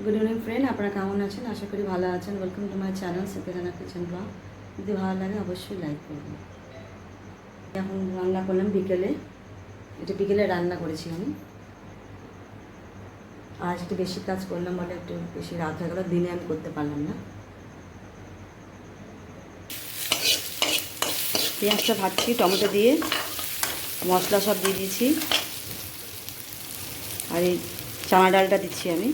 Good evening friend আপনারা কেমন আছেন? আশা করি ভালো আছেন। ওয়েলকাম টু মাই চ্যানেল সেপেরানা কিচেন ব্লগ যদি ভালো লাগে, অবশ্যই লাইক করবেন। এখন রান্না করলাম বিকেলে। এটা বিকেলে রান্না করেছি আমি। আজ একটু বেশি কাজ করলাম বলে একটু বেশি রাত হয়ে গেল, দিনে আমি করতে পারলাম না। পেঁয়াজটা ভাজছি, টমেটো দিয়ে মশলা সব দিয়ে দিয়েছি। আর এই চানা ডালটা দিচ্ছি আমি।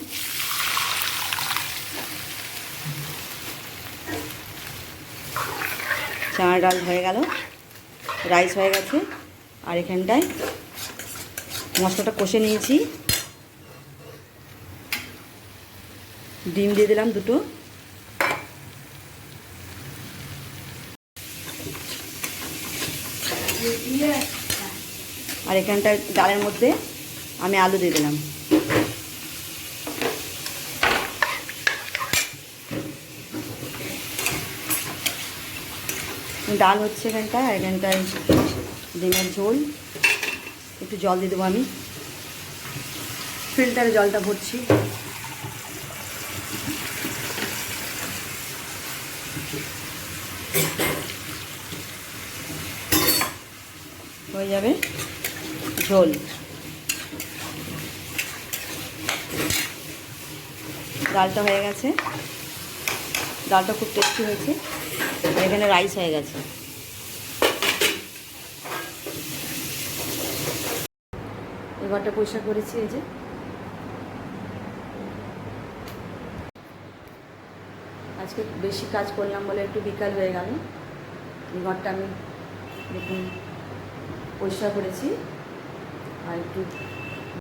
চানা ডাল হয়ে গেল, রাইস হয়ে গেছে, আর এখানটায় মশলাটা কষে নিয়েছি। ডিম দিয়ে দিলাম দুটো। আর এখানটায় ডালের মধ্যে আমি আলু দিয়ে দিলাম। ডাল হচ্ছে এখানটায় এখানটায় ডিমের ঝোল। একটু জল দিয়ে দেবো আমি। ফিল্টারে জলটা ভরছি। হয়ে যাবে ঝোল। ডালটা হয়ে গেছে। ডালটা খুব টেস্টি হয়েছে। আর এখানে রাইস হয়ে গেছে। এবারটা পরিষ্কার করেছি এই যে। আজকে বেশি কাজ করলাম বলে একটু বিকাল হয়ে গেল। এই ঘরটা আমি দেখুন পরিষ্কার করেছি। আর একটু